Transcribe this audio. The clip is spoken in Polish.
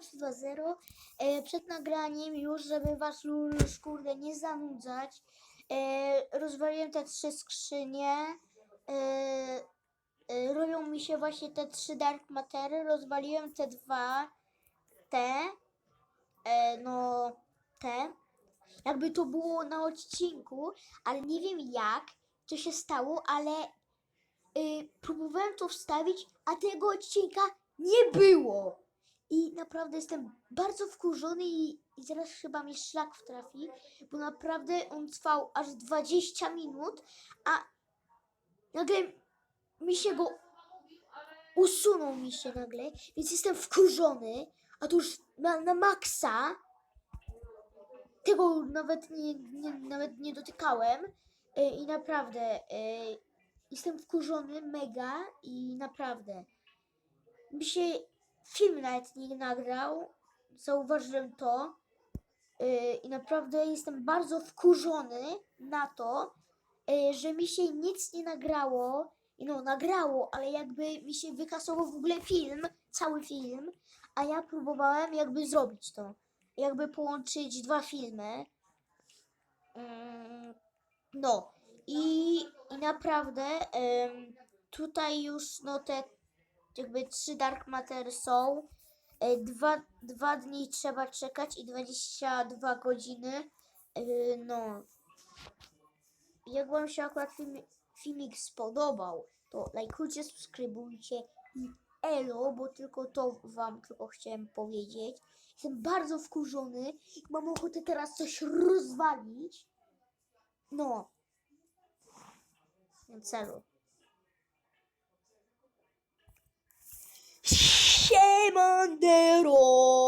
320 e, przed nagraniem już, żeby was już kurde nie zanudzać. E, rozwaliłem te trzy skrzynie. E, robią mi się właśnie te trzy dark matery. Rozwaliłem te dwa. Te. No te. Jakby to było na odcinku, ale nie wiem jak to się stało, ale y, próbowałem to wstawić, a tego odcinka nie było. I naprawdę jestem bardzo wkurzony i, i zaraz chyba mnie szlak wtrafi, bo naprawdę on trwał aż 20 minut, a nagle mi się go usunął mi się nagle, więc jestem wkurzony, a to już na, na maksa. Tego nawet nie, nie, nawet nie dotykałem y, i naprawdę y, jestem wkurzony mega i naprawdę mi się film nawet nie nagrał, zauważyłem to. Y, i naprawdę jestem bardzo wkurzony na to, y, że mi się nic nie nagrało, no nagrało, ale jakby mi się wykasował w ogóle film, cały film, a ja próbowałem jakby zrobić to, jakby połączyć dwa filmy. Mm, No. I, i naprawdę tutaj już no te jakby trzy Dark Matter są. E, Dwa, dwa dni trzeba czekać i 22 godziny. E, No. Jak Wam się akurat film, filmik spodobał, to lajkujcie, subskrybujcie i elo, bo tylko to Wam tylko chciałem powiedzieć. Jestem bardzo wkurzony mam ochotę teraz coś rozwalić. No. Więc celu. Monday roll.